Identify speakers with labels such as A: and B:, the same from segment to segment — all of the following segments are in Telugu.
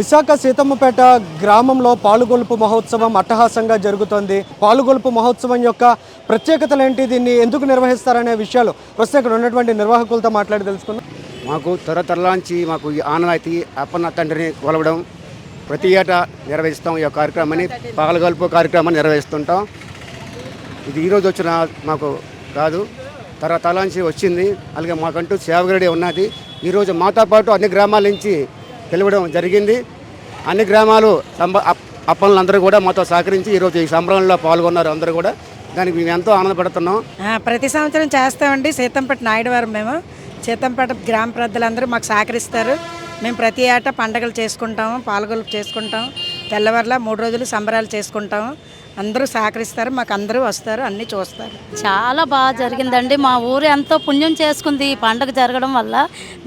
A: విశాఖ సీతమ్మపేట గ్రామంలో పాలుగొలుపు మహోత్సవం అట్టహాసంగా జరుగుతోంది. పాలుగొలుపు మహోత్సవం యొక్క ప్రత్యేకతలు ఏంటి? దీన్ని ఎందుకు నిర్వహిస్తారనే విషయాలు ప్రస్తుతం ఇక్కడ ఉన్నటువంటి నిర్వాహకులతో మాట్లాడి తెలుసుకుందాం.
B: మాకు తరతరలాంచి మాకు ఈ ఆనవాయితీ అప్పన్న తండ్రిని కొలవడం ప్రతి ఏటా నిర్వహిస్తాం ఈ యొక్క కార్యక్రమాన్ని పాలుగొలుపు కార్యక్రమాన్ని నిర్వహిస్తుంటాం. ఇది ఈరోజు వచ్చిన మాకు కాదు తరతరలాంచి వచ్చింది. అలాగే మాకంటూ సేవగరడి ఉన్నది. ఈరోజు మాతో పాటు అన్ని గ్రామాల నుంచి తెలియడం జరిగింది. అన్ని గ్రామాలు సంబ అప్- కూడా మాతో సహకరించి ఈరోజు ఈ సంబరంలో పాల్గొన్నారు అందరూ కూడా. దానికి మేము ఎంతో ఆనందపడుతున్నాం.
C: ప్రతి సంవత్సరం చేస్తామండి. సీతంపేట నాయుడు వారు మేము. సీతంపేట గ్రామ ప్రజలందరూ మాకు సహకరిస్తారు. మేము ప్రతి ఏటా పండగలు చేసుకుంటాము పాల్గొలుపు చేసుకుంటాం. తెల్లవారులా మూడు రోజులు సంబరాలు చేసుకుంటాము అందరూ సహకరిస్తారు మాకు అందరూ వస్తారు అన్నీ చూస్తారు.
D: చాలా బాగా జరిగిందండి. మా ఊరు ఎంతో పుణ్యం చేసుకుంది ఈ పండుగ జరగడం వల్ల.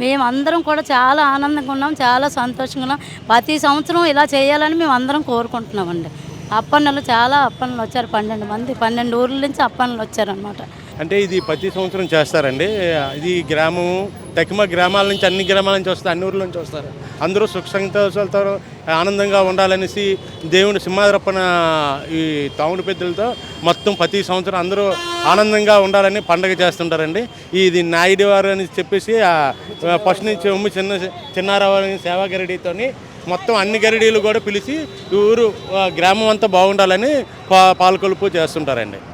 D: మేము అందరం కూడా చాలా ఆనందంగా ఉన్నాం చాలా సంతోషంగా ఉన్నాం. ప్రతి సంవత్సరం ఇలా చేయాలని మేము అందరం కోరుకుంటున్నామండి. అప్పన్నలు చాలా అప్పన్నలు వచ్చారు పన్నెండు మంది పన్నెండు ఊర్ల నుంచి అప్పన్నలు వచ్చారనమాట
E: అంటే ఇది ప్రతి సంవత్సరం చేస్తారండి. ఇది గ్రామం తకిమ గ్రామాల నుంచి అన్ని గ్రామాల నుంచి వస్తారు అన్ని ఊర్ల నుంచి వస్తారు. అందరూ సుఖ సంతోషాలతో ఆనందంగా ఉండాలనేసి దేవుని సింహాద్రప్పన ఈ తాముడు పెద్దలతో మొత్తం ప్రతి సంవత్సరం అందరూ ఆనందంగా ఉండాలని పండగ చేస్తుంటారండి. ఇది నాయుడు వారు అని చెప్పేసి ఫస్ట్ నుంచి ఉమ్మి చిన్న చిన్నారావు సేవా గరిడీతో మొత్తం అన్ని గరిడీలు కూడా పిలిచి ఊరు గ్రామం అంతా బాగుండాలని పా పాలకొలుపు చేస్తుంటారండి.